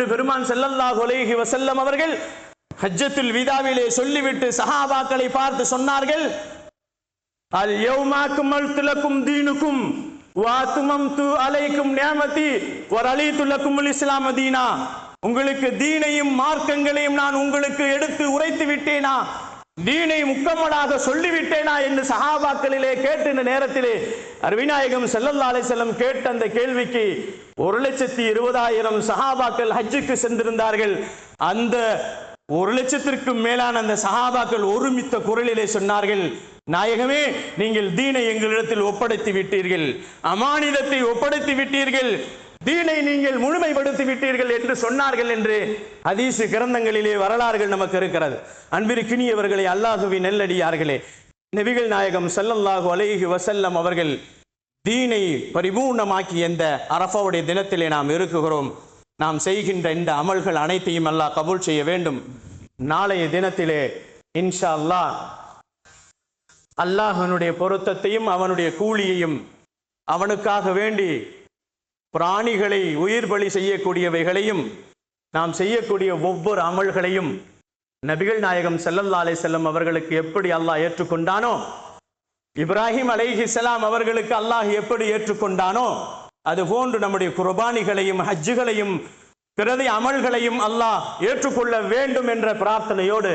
பெருமான் செல்லல்லாஹ் ஒலேஹி வசல்லம் அவர்கள் ஹஜ்ஜத்துல் விதாவிலே சொல்லிவிட்டு சஹாபாக்களை பார்த்து சொன்னார்கள். அல் யௌமாக்கும் அல் துலக்கும் தீனுக்கும் வாத்துமம்து அலைக்கும் நியமதி ஒரு அலி துலக்கும் இஸ்லாம தீனா. உங்களுக்கு தீனையும் மார்க்கங்களையும் நான் உங்களுக்கு எடுத்து உரைத்து விட்டேனா? தீனை முக்கம்மலாக சொல்லிவிட்டேனா என்று சஹாபாக்களிலே கேட்டு இந்த நேரத்திலே அருவிநாயகம் செல்லல்லா அலை செல்லம் கேட்ட அந்த கேள்விக்கு ஒரு லட்சத்தி இருபதாயிரம் சஹாபாக்கள் ஹஜ்ஜுக்கு சென்றிருந்தார்கள். அந்த ஒரு லட்சத்திற்கும் மேலான அந்த சகாபாக்கள் ஒருமித்த குரலிலே சொன்னார்கள் நாயகமே நீங்கள் தீனை எங்களிடத்தில் ஒப்படைத்து விட்டீர்கள். அமானிதத்தை ஒப்படைத்து விட்டீர்கள். தீனை நீங்கள் முழுமைப்படுத்தி விட்டீர்கள் என்று சொன்னார்கள் என்று அதீசு கிரந்தங்களிலே வரலாறுகள் நமக்கு இருக்கிறது. அன்பிற்கினியவர்களை அல்லாஹுவின் நெல்லடியார்களே நபிகள் நாயகம் செல்லல்லாஹு அலைஹி வசல்லம் அவர்கள் தீனை பரிபூர்ணமாக்கி எந்த அரஃபாவுடைய தினத்திலே நாம் இருக்குகிறோம். நாம் செய்கின்ற இந்த அமல்கள் அனைத்தையும் அல்லாஹ் கபூல் செய்ய வேண்டும். நாளைய தினத்திலே இன்ஷா அல்லாஹ் அல்லாஹனுடைய பொருத்தத்தையும் அவனுடைய கூலியையும் அவனுக்காக வேண்டி பிராணிகளை உயிர் பலி செய்யக்கூடியவைகளையும் நாம் செய்யக்கூடிய ஒவ்வொரு அமல்களையும் நபிகள் நாயகம் ஸல்லல்லாஹு அலைஹி செல்லம் அவர்களுக்கு எப்படி அல்லாஹ் ஏற்றுக்கொண்டானோ இப்ராஹிம் அலைஹிஸ்ஸலாம் அவர்களுக்கு அல்லாஹ் எப்படி ஏற்றுக்கொண்டானோ அது போன்று நம்முடைய குர்பானிகளையும் ஹஜ்ஜுகளையும் பிறதை அமல்களையும் அல்லாஹ் ஏற்றுக்கொள்ள வேண்டும் என்ற பிரார்த்தனையோடு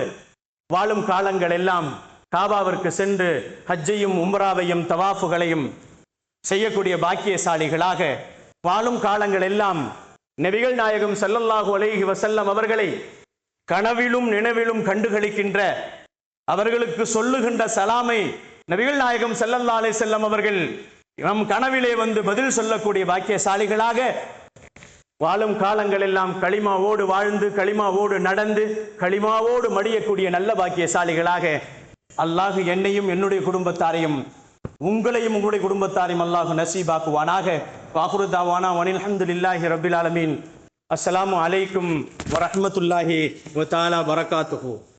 வாழும் காலங்கள் எல்லாம் காபாவிற்கு சென்று ஹஜ்ஜையும் உம்ராவையும் தவாஃபுகளையும் செய்யக்கூடிய பாக்கியசாலிகளாக வாழும் காலங்கள் எல்லாம் நபிகள் நாயகம் ஸல்லல்லாஹு அலைஹி வசல்லம் அவர்களை கனவிலும் நினைவிலும் கண்டுகளிக்கின்ற அவர்களுக்கு சொல்லுகின்ற சலாமை நபிகள் நாயகம் செல்லல்லா அலை செல்லம் அவர்கள் நம் கனவிலே வந்து பதில் சொல்லக்கூடிய பாக்கியசாலிகளாக வாழும் காலங்கள் எல்லாம் களிமாவோடு வாழ்ந்து களிமாவோடு நடந்து களிமாவோடு மடியக்கூடிய நல்ல பாக்கியசாலிகளாக அல்லாஹ் என்னையும் என்னுடைய குடும்பத்தாரையும் உங்களையும் உங்களுடைய குடும்பத்தாரையும் அல்லாஹ் நசீபாக்குவானாக. வாகுருதாவானா வனில் அஹமதுல்லாஹி ரபில் ஆலமீன். அஸ்லாம் அலைக்கும் வரமத்துல்லாஹி வத்தாலா தஆலா